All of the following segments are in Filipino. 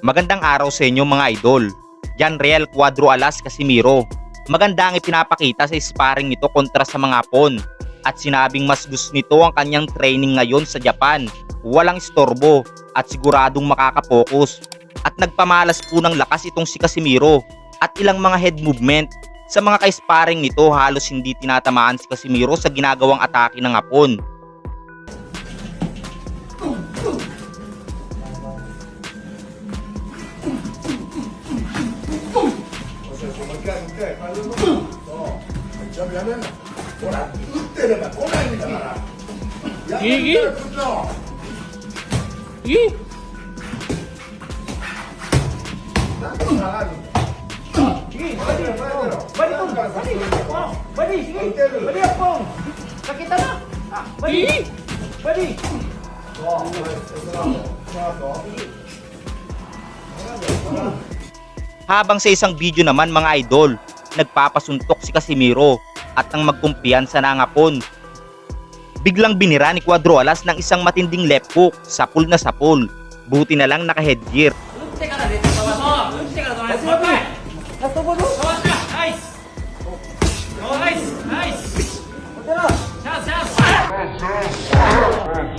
Magandang araw sa inyo mga idol. Jan Real Cuadro Alas Casimiro. Maganda ang ipinapakita sa sparring nito kontra sa mga Hapon. At sinabing mas gusto nito ang kanyang training ngayon sa Japan. Walang istorbo at siguradong makakapokus. At nagpamalas po ng lakas itong si Casimiro at ilang mga head movement. Sa mga ka-sparring nito halos hindi tinatamaan si Casimiro sa ginagawang atake ng Hapon. 그러면은 꼬라 때려봐 꼬라니까 야 이게? 때려 붙여. 이? 나도 나가지 Sige, 빨리 때려 빨리 때려 balik mo, balik. Oh, balik, sige. Hotel. Balik ako. Nakita na. Ah, balik. Balik. 좋아 좋았어 Habang sa isang video naman mga idol, nagpapasuntok si Casimiro at nang magkumpiyansa na ang. Biglang binira ni Cuadro Alas ng isang matinding left hook, sapul na sapul. Buti na lang naka-headgear.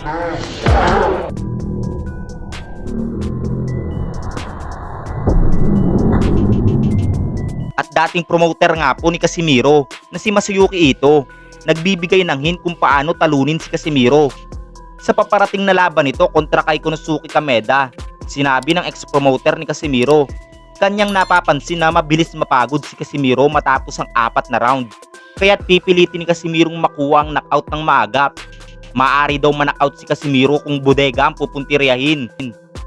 打 At dating promoter nga po ni Casimiro na si Masayuki Ito, nagbibigay ng hint kung paano talunin si Casimiro. Sa paparating na laban nito kontra kay Konosuke Kameda, sinabi ng ex-promoter ni Casimiro, kanyang napapansin na mabilis mapagod si Casimiro matapos ang apat na round. Kaya't pipilitin ni Casimirong makuha ang knockout ng maagap. Maari daw manakaut si Casimiro kung bodega ang pupuntiryahin.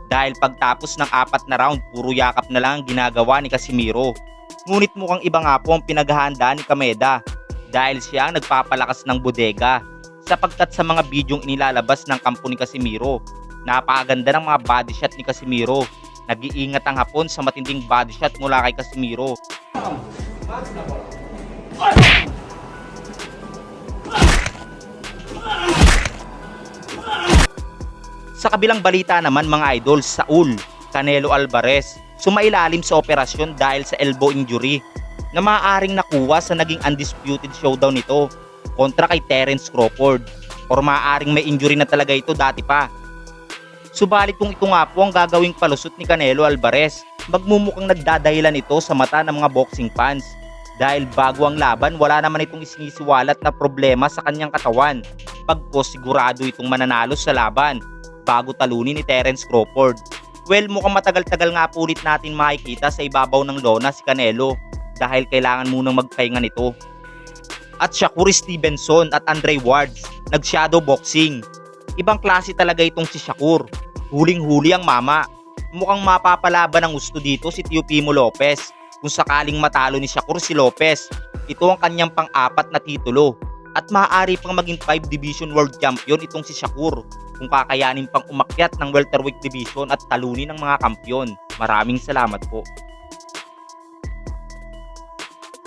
Dahil pagtapos ng apat na round, puro yakap na lang ang ginagawa ni Casimiro. Ngunit mukhang iba nga po ang pinaghahandaan ni Kameda dahil siya ang nagpapalakas ng bodega sapagkat sa mga bidyong inilalabas ng kampo ni Casimiro, napakaganda ng mga body shot ni Casimiro. Nag-iingat ang hapon sa matinding body shot mula kay Casimiro. Sa kabilang balita naman mga idol, Saul Canelo Alvarez sumailalim sa operasyon dahil sa elbow injury na maaaring nakuha sa naging undisputed showdown nito kontra kay Terence Crawford or maaaring may injury na talaga ito dati pa. Subalit kung ito nga po ang gagawing palusot ni Canelo Alvarez, magmumukhang nagdadahilan ito sa mata ng mga boxing fans dahil bago ang laban wala naman itong isinisiwalat na problema sa kanyang katawan pagkos sigurado itong mananalo sa laban bago talunin ni Terence Crawford. Well, mukhang matagal-tagal nga po ulit natin makikita sa ibabaw ng lona si Canelo dahil kailangan munang magpahinga nito. At Shakur Stevenson at Andre Wards, nag-shadow boxing. Ibang klase talaga itong si Shakur. Huling-huli ang mama. Mukhang mapapalaban ng gusto dito si Teofimo Lopez. Kung sakaling matalo ni Shakur si Lopez, ito ang kanyang pang-apat na titulo. At maaari pang maging 5 Division World Champion itong si Shakur kung kakayanin pang umakyat ng welterweight division at talunin ng mga kampyon. Maraming salamat po.